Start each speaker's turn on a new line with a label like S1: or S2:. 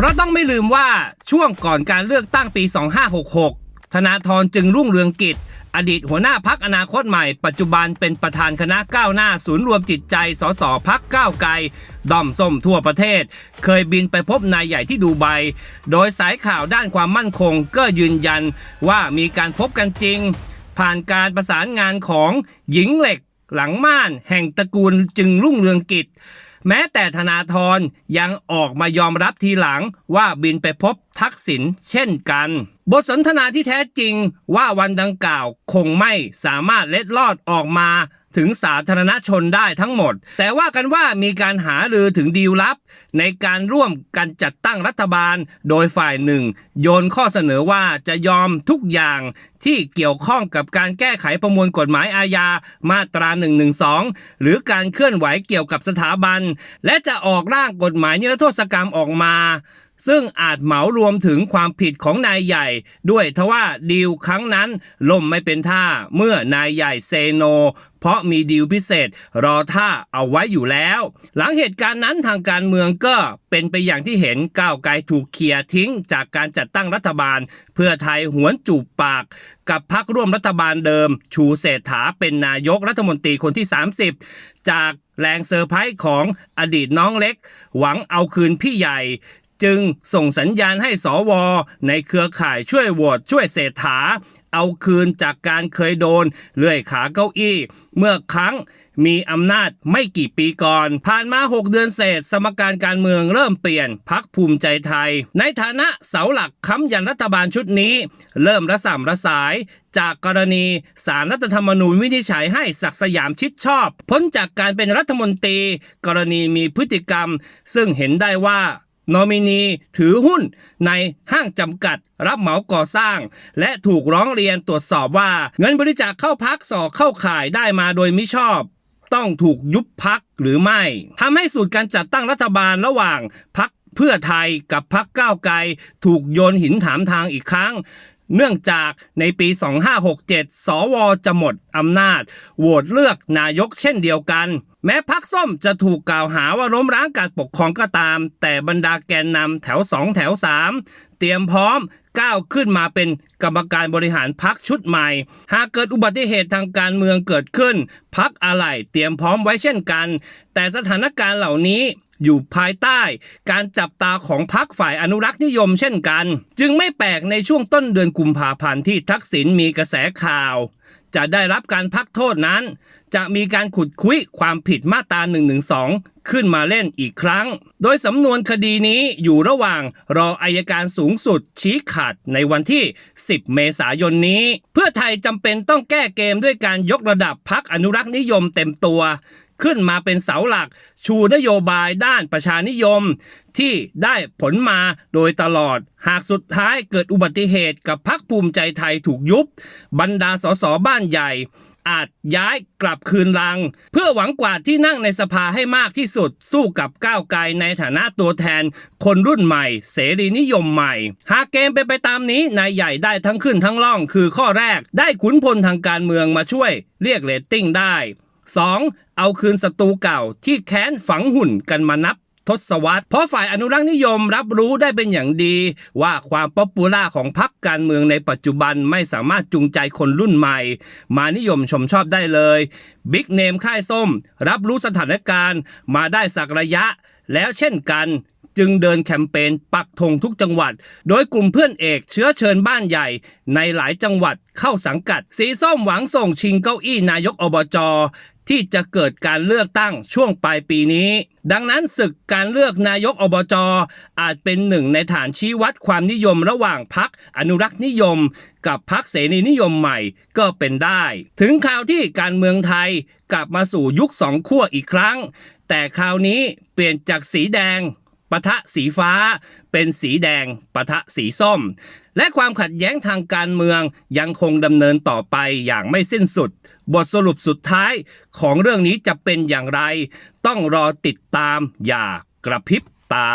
S1: เพราะต้องไม่ลืมว่าช่วงก่อนการเลือกตั้งปี 2566 ธนาธรจึงรุ่งเรืองกิจ อดีตหัวหน้าพักอนาคตใหม่ ปัจจุบันเป็นประธานคณะก้าวหน้าศูนย์รวมจิตใจ สสพักก้าวไกลด้อมส้มทั่วประเทศ เคยบินไปพบนายใหญ่ที่ดูไบ โดยสายข่าวด้านความมั่นคงก็ยืนยันว่ามีการพบกันจริง ผ่านการประสานงานของหญิงเหล็ก หลังม่านแห่งตระกูลจึงรุ่งเรืองกิจ แม้แต่ธนาธรยังออกมายอมรับทีหลังว่าบินไปพบทักษิณเช่นกัน บทสนทนาที่แท้จริงว่าวันดังกล่าวคงไม่สามารถเล็ดลอดออกมา ถึงสาธารณชนได้ทั้งหมด แต่ว่ากันว่ามีการหารือถึงดีลลับ ในการร่วมกันจัดตั้งรัฐบาล โดยฝ่ายหนึ่ง โยนข้อเสนอว่าจะยอมทุกอย่างที่เกี่ยวข้องกับการแก้ไขประมวลกฎหมายอาญามาตรา 112 หรือการเคลื่อนไหวเกี่ยวกับสถาบัน และจะออกร่างกฎหมายนิรโทษกรรมออกมา ซึ่งอาจเหมารวมถึงความผิดของนายใหญ่ ด้วยทว่าดีลครั้งนั้นล่มไม่เป็นท่าเมื่อนายใหญ่เซโนเพราะมีดีลพิเศษรอท่าเอาไว้อยู่แล้ว หลังเหตุการณ์นั้นทางการเมืองก็เป็นไปอย่างที่เห็นก้าวไกลถูกเคลียร์ทิ้งจากการจัดตั้งรัฐบาล เพื่อไทยหวนจูบปาก กับพักร่วมรัฐบาลเดิม ชูเศรษฐาเป็นนายกรัฐมนตรีคนที่ 30 จากแรงเซอร์ไพรส์ของอดีตน้องเล็ก หวังเอาคืนพี่ใหญ่ จึงส่งสัญญาณให้สว ในเครือข่ายช่วยโหวตช่วยเศรษฐา เอาคืนจากการเคยโดน เลื่อยขาเก้าอี้ เมื่อครั้งมีอำนาจไม่กี่ปีก่อน ผ่านมา 6 เดือนเศษ สมการการเมืองเริ่มเปลี่ยนพักภูมิใจไทย ในฐานะเสาหลักค้ำยันรัฐบาลชุดนี้ เริ่มระส่ำระสาย จากกรณีสารรัฐธรรมนูญวินิจฉัยให้ศักสยามชิดชอบ พ้นจากการเป็นรัฐมนตรี กรณีมีพฤติกรรม ซึ่งเห็นได้ว่า นอมินีถือหุ้นในห้างจำกัดรับเหมาก่อสร้าง และถูกร้องเรียนตรวจสอบว่า เงินบริจาคเข้าพักสอเข้าข่ายได้มาโดยมิชอบต้องถูกยุบพักหรือไม่ทำให้สูตรการจัดตั้งรัฐบาลระหว่างพักเพื่อไทยกับพักก้าวไกล ถูกโยนหินถามทางอีกครั้ง เนื่องจากในปี 2567 สวจะหมดอำนาจโหวตเลือกนายกเช่นเดียวกัน แม้พักส้มจะถูกกล่าวหาว่าล้มร้างการปกครองก็ตาม แต่บรรดาแกนนำแถว 2 แถว 3 เตรียมพร้อมก้าวขึ้นมาเป็นกรรมการบริหารพักชุดใหม่ หากเกิดอุบัติเหตุทางการเมืองเกิดขึ้น พักอะไรเตรียมพร้อมไว้เช่นกัน แต่สถานการณ์เหล่านี้ อยู่ภายใต้ การจับตาของพรรคฝ่ายอนุรักษ์นิยมเช่นกัน จึงไม่แปลกในช่วงต้นเดือนกุมภาพันธ์ที่ทักษิณมีกระแสข่าว จะได้รับการพักโทษนั้น จะมีการขุดคุยความผิดมาตรา112ขึ้นมาเล่นอีกครั้ง โดยสำนวนคดีนี้อยู่ระหว่างรออายการสูงสุดชี้ขาดในวันที่ 10 เมษายนนี้ เพื่อไทยจำเป็นต้องแก้เกมด้วยการยกระดับพักอนุรักษ์นิยมเต็มตัว ขึ้นมาเป็นเสาหลัก ชูนโยบายด้านประชานิยม ที่ได้ผลมาโดยตลอด หากสุดท้ายเกิดอุบัติเหตุกับพักภูมิใจไทยถูกยุบ บรรดาสสบ้านใหญ่อาจย้ายกลับคืนลัง เพื่อหวังกวาดที่นั่งในสภาให้มากที่สุด สู้กับก้าวไกลในฐานะตัวแทน คนรุ่นใหม่ เสรีนิยมใหม่ หากเกมเป็นไปตามนี้นายใหญ่ได้ทั้งขึ้นทั้งล่องคือข้อแรกได้ขุนพลทางการเมืองมาช่วยเรียกเรตติ้งได้ 2. เอาคืนศัตรูเก่าที่แค้นฝังหุ่นกันมานับทศวรรษเพราะฝ่ายอนุรักษ์นิยมรับรู้ได้เป็นอย่างดี ว่าความป๊อปปูล่าของพรรคการเมืองในปัจจุบันไม่สามารถจูงใจคนรุ่นใหม่ มานิยมชมชอบได้เลยบิ๊กเนมค่ายส้ม รับรู้สถานการณ์มาได้สักระยะ แล้วเช่นกัน จึงเดินแคมเปญปักธงทุกจังหวัด โดยกลุ่มเพื่อนเอกเชื้อเชิญบ้านใหญ่ ในหลายจังหวัดเข้าสังกัด สีส้มหวังส่งชิงเก้าอี้นายกอบจที่จะเกิดการเลือกตั้งช่วงปลายปีนี้ ดังนั้นศึกการเลือกนายกอบจอาจเป็นหนึ่งในฐานชี้วัดความนิยมระหว่างพักอนุรักษ์นิยม กับพักเสรีนิยมใหม่ก็เป็นได้ ถึงข่าวที่การเมืองไทยกลับมาสู่ยุคสองขั้วอีกครั้ง แต่คราวนี้เปลี่ยนจากสีแดง ปะทะสีฟ้า เป็นสีแดงปะทะสีส้ม และความขัดแย้งทางการเมืองยังคงดำเนินต่อไปอย่างไม่สิ้นสุด บทสรุปสุดท้ายของเรื่องนี้จะเป็นอย่างไร ต้องรอติดตามอย่ากระพริบตา